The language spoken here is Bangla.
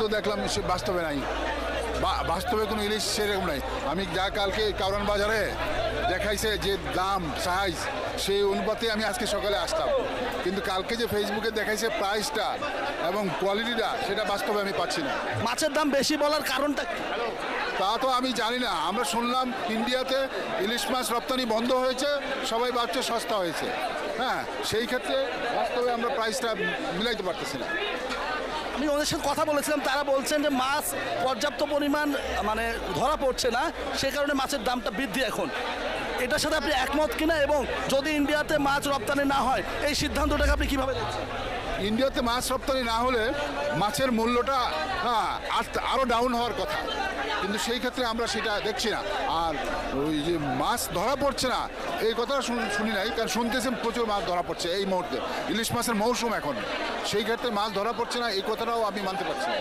তো দেখলাম সে বাস্তবে নাই। বা- বাস্তবে কোনো ইলিশ সেরকম নাই। আমি যা কালকে কাউরান বাজারে দেখাইছে যে দাম সাইজ সেই অনুপাতে আমি আজকে সকালে আসতাম কিন্তু কালকে যে ফেসবুকে দেখাইছে প্রাইসটা এবং কোয়ালিটিটা সেটা বাস্তবে আমি পাচ্ছি না। মাছের দাম বেশি বলার কারণটা তা তো আমি জানি না। আমরা শুনলাম ইন্ডিয়াতে ইলিশ মাছ রপ্তানি বন্ধ হয়েছে সবাই ভাবছে সস্তা হয়েছে। হ্যাঁ সেই ক্ষেত্রে বাস্তবে আমরা প্রাইসটা মিলাইতে পারতেছি না। আমি ওদের সাথে কথা বলেছিলাম, তারা বলছেন যে মাছ পর্যাপ্ত পরিমাণ মানে ধরা পড়ছে না, সে কারণে মাছের দামটা বৃদ্ধি এখন। এটার সাথে আপনি একমত কিনা এবং যদি ইন্ডিয়াতে মাছ রপ্তানি না হয়, এই সিদ্ধান্তটাকে আপনি কীভাবে দেখছেন? ইন্ডিয়াতে মাছ রপ্তানি না হলে মাছের মূল্যটা হ্যাঁ আরও ডাউন হওয়ার কথা। কিন্তু সেই ক্ষেত্রে আমরা সেটা দেখছি না। আর ওই যে মাছ ধরা পড়ছে না, এই কথাটা শুন- নাই, কারণ শুনতেছি প্রচুর মাছ ধরা পড়ছে এই মুহূর্তে। ইলিশ মাছের মৌসুম এখন। সেই ক্ষেত্রে মাছ ধরা পড়ছে না, এই কথাটাও আমি মানতে পারছি না।